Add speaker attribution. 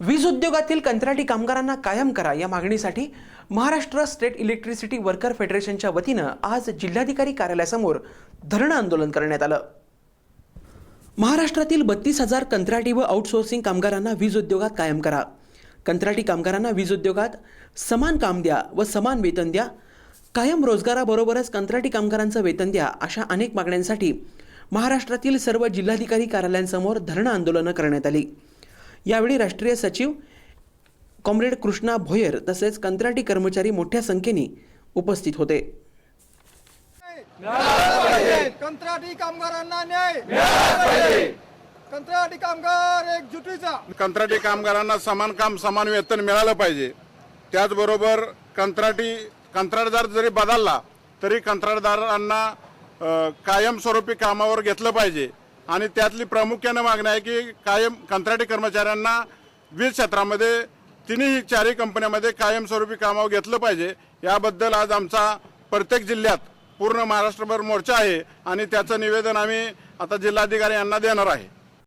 Speaker 1: वीज उद्योगातील कंत्राटी कामगारांना कायम करा या मागणीसाठी महाराष्ट्र स्टेट इलेक्ट्रिसिटी वर्कर फेडरेशनच्या वतीनं आज जिल्हाधिकारी कार्यालयासमोर धरणं आंदोलन करण्यात आलं. महाराष्ट्रातील बत्तीस हजार कंत्राटी व आउटसोर्सिंग कामगारांना वीज उद्योगात कायम करा. कंत्राटी कामगारांना वीज उद्योगात समान काम द्या व समान वेतन द्या. कायम रोजगाराबरोबरच कंत्राटी कामगारांचं वेतन द्या अशा अनेक मागण्यांसाठी महाराष्ट्रातील सर्व जिल्हाधिकारी कार्यालयांसमोर धरणं आंदोलनं करण्यात आली. यावेळी राष्ट्रीय सचिव कॉम्रेड कृष्णा भोयर तसेच कंत्राटी कर्मचारी मोठ्या संख्येने उपस्थित होते.
Speaker 2: कंत्राटी कामगारांना न्याय. कंत्राटी कामगार एकजुटीचा.
Speaker 3: कंत्राटी कामगारांना समान काम समान वेतन मिळालं पाहिजे. त्याचबरोबर कंत्राटी कंत्राटदार जरी बदलला तरी कंत्राटदारांना कायमस्वरूपी कामावर घेतलं पाहिजे. आणि त्यातली प्रामुख्यानं मागणी आहे की कायम कंत्राटी कर्मचाऱ्यांना वीज क्षेत्रामध्ये तिन्ही चारही कंपन्यामध्ये कायमस्वरूपी कामावर घेतलं पाहिजे. याबद्दल आज आमचा प्रत्येक जिल्ह्यात पूर्ण महाराष्ट्रभर मोर्चा आहे आणि त्याचं निवेदन आम्ही आता जिल्हाधिकारी यांना देणार आहे.